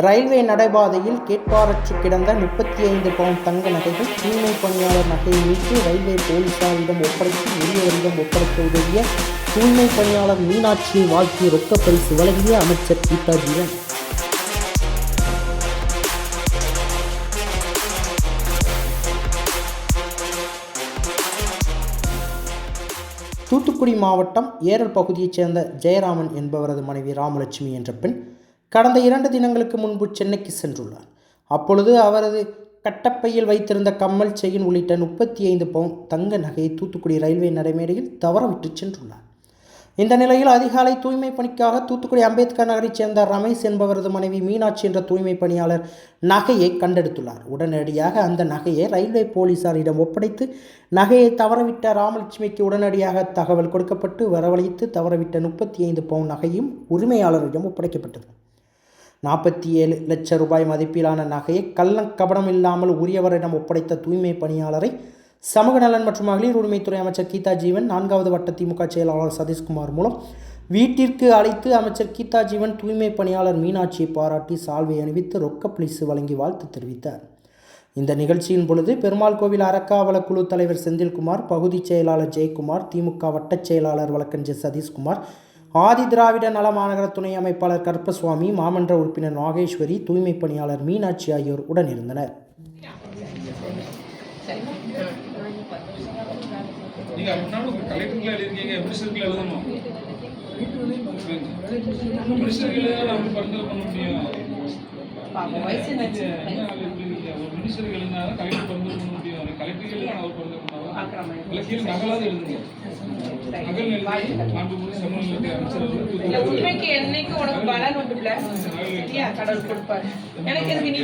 Railway நடைபாதையில் கேட்பாரற்று கிடந்த முப்பத்தி ஐந்து பவுண்ட் தங்க நகைகள் தூய்மை பணியாளர் நகையை மீட்டு ரயில்வே போலீசாரிடம் ஒப்படைத்து உரியவரிடம் ஒப்படைக்க உதவிய தூய்மை பணியாளர் மீனாட்சியை வாழ்த்திய ரொக்க பரிசு வழங்கிய அமைச்சர் கீதா ஜீவன் தூத்துக்குடி மாவட்டம் ஏரல் பகுதியைச் சேர்ந்த ஜெயராமன் என்பவரது மனைவி ராமலட்சுமி என்ற பெண் கடந்த இரண்டு தினங்களுக்கு முன்பு சென்னைக்கு சென்றுள்ளார். அப்பொழுது அவரது கட்டப்பையில் வைத்திருந்த கம்மல் செயின் உள்ளிட்ட முப்பத்தி ஐந்து பவுன் தங்க நகையை தூத்துக்குடி ரயில்வே நடைமேடையில் தவறவிட்டு சென்றுள்ளார். இந்த நிலையில் அதிகாலை தூய்மை பணிக்காக தூத்துக்குடி அம்பேத்கர் நகரைச் சேர்ந்த ரமேஷ் என்பவரது மனைவி மீனாட்சி என்ற தூய்மை பணியாளர் நகையை கண்டெடுத்துள்ளார். உடனடியாக அந்த நகையை ரயில்வே போலீசாரிடம் ஒப்படைத்து நகையை தவறவிட்ட ராமலட்சுமிக்கு உடனடியாக தகவல் கொடுக்கப்பட்டு வரவழைத்து தவறவிட்ட முப்பத்தி ஐந்து பவுன் நகையும் உரிமையாளரிடம் ஒப்படைக்கப்பட்டது. நாற்பத்தி ஏழு லட்சம் ரூபாய் மதிப்பிலான நகையை கள்ளக்கபடம் இல்லாமல் உரியவரிடம் ஒப்படைத்த தூய்மை பணியாளரை சமூக நலன் மற்றும் மகளிர் உரிமைத்துறை அமைச்சர் கீதா ஜீவன் நான்காவது வட்ட திமுக செயலாளர் சதீஷ்குமார் மூலம் வீட்டிற்கு அழைத்து அமைச்சர் கீதா ஜீவன் தூய்மை பணியாளர் மீனாட்சியை பாராட்டி சால்வை அணிவித்து ரொக்க பிளிசு வழங்கி வாழ்த்து தெரிவித்தார். இந்த நிகழ்ச்சியின் பொழுது பெருமாள் கோவில் அறக்காவல குழு தலைவர் செந்தில்குமார் பகுதிச் செயலாளர் ஜெயக்குமார் திமுக வட்டச் செயலாளர் வழக்கறிஞர் சதீஷ்குமார் ஆதி திராவிட நல மாநகர துணை அமைப்பாளர் கருப்பசுவாமி மாமன்ற உறுப்பினர் நாகேஸ்வரி தூய்மை பணியாளர் மீனாட்சி ஆகியோர் உடனிருந்தனர். நீங்க முன்னாடி உண்மைக்கு என்னைக்கு உனக்கு பலன் உண்டுல சரியா கடவுள் கொடுப்பாரு. எனக்கு எதுக்கு நீ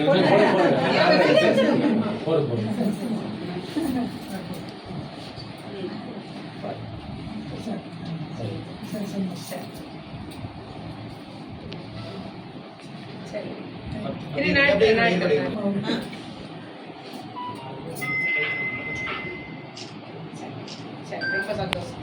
சரி ரொம்ப சந்தோஷம்.